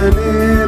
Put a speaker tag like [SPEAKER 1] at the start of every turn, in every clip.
[SPEAKER 1] heaven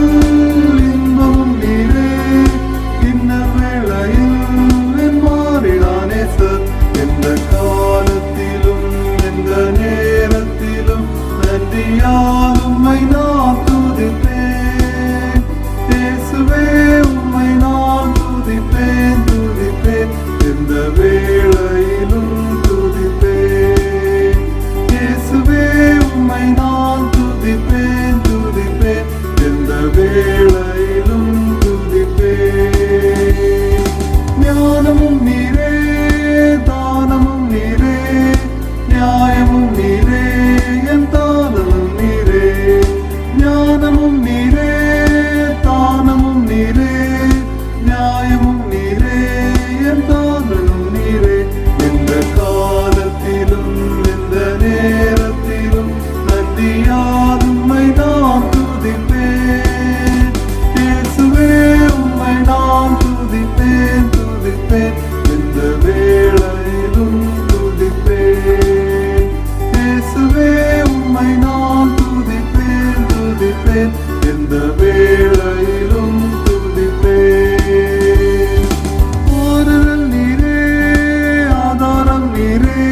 [SPEAKER 1] நீரே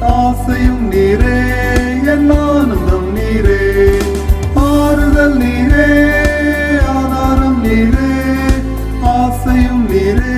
[SPEAKER 1] ஆசையும் நீரே என் ஆனந்தம் நீரே. ஆறுதல் நீரே ஆதாரம் நீரே ஆசையும் நீரே.